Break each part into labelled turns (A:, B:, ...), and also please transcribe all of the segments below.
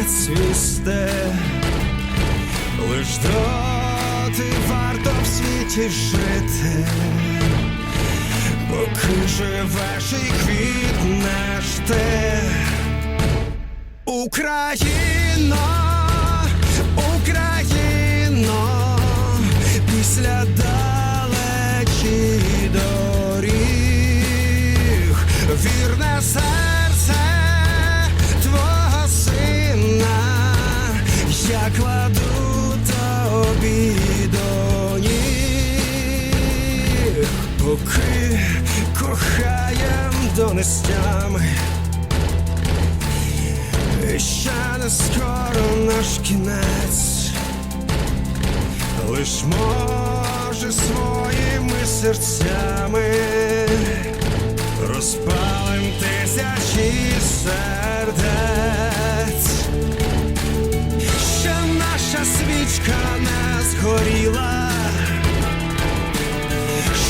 A: Не цвісти, лиш доти варто в світі жити, поки живеш і квітнеш ти. Україно, кладу тобі до ніг, поки кохаєм донестями. І ще не скоро наш кінець, лиш може своїми серцями. Розпалим тисячі сердець, свічка не згоріла,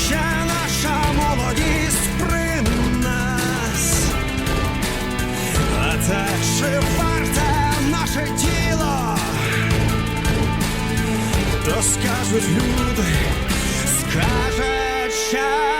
A: ще наша молодість при нас. А те, чи варте наше тіло, то скажуть люди, скаже час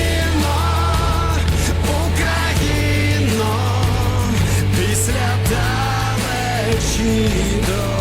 A: You know.